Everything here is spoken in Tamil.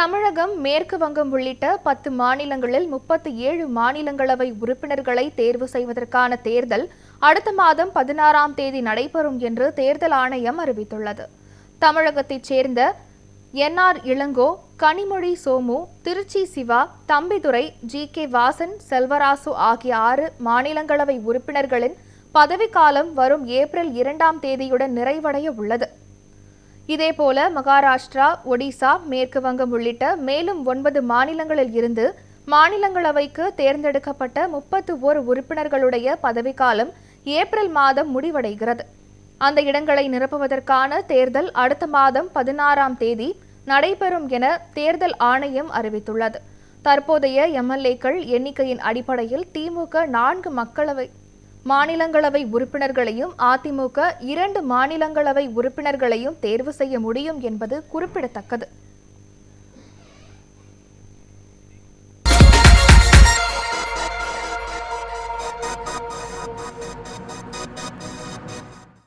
தமிழகம் மேற்கு வங்கம் உள்ளிட்ட பத்து மாநிலங்களில் முப்பத்தி ஏழு மாநிலங்களவை உறுப்பினர்களை தேர்வு செய்வதற்கான தேர்தல் அடுத்த மாதம் பதினாறாம் தேதி நடைபெறும் என்று தேர்தல் ஆணையம் அறிவித்துள்ளது. தமிழகத்தைச் சேர்ந்த N R Elango Kanimozhi Somu Tiruchi Siva Thambidurai G. K. Vasan Selvarasu ஆகிய ஆறு மாநிலங்களவை உறுப்பினர்களின் பதவிக்காலம் வரும் ஏப்ரல் இரண்டாம் தேதியுடன் நிறைவடைய உள்ளது. இதேபோல மகாராஷ்டிரா ஒடிசா மேற்கு வங்கம் உள்ளிட்ட மேலும் ஒன்பது மாநிலங்களில் இருந்து மாநிலங்களவைக்கு தேர்ந்தெடுக்கப்பட்ட முப்பத்து ஓர் உறுப்பினர்களுடைய பதவிக்காலம் ஏப்ரல் மாதம் முடிவடைகிறது. அந்த இடங்களை நிரப்புவதற்கான தேர்தல் அடுத்த மாதம் பதினாறாம் தேதி நடைபெறும் என தேர்தல் ஆணையம் அறிவித்துள்ளது. தற்போதைய எம்எல்ஏக்கள் எண்ணிக்கையின் அடிப்படையில் திமுக நான்கு மக்களவை மாநிலங்களவை உறுப்பினர்களையும் அதிமுக இரண்டு மாநிலங்களவை உறுப்பினர்களையும் தேர்வு செய்ய முடியும் என்பது குறிப்பிடத்தக்கது.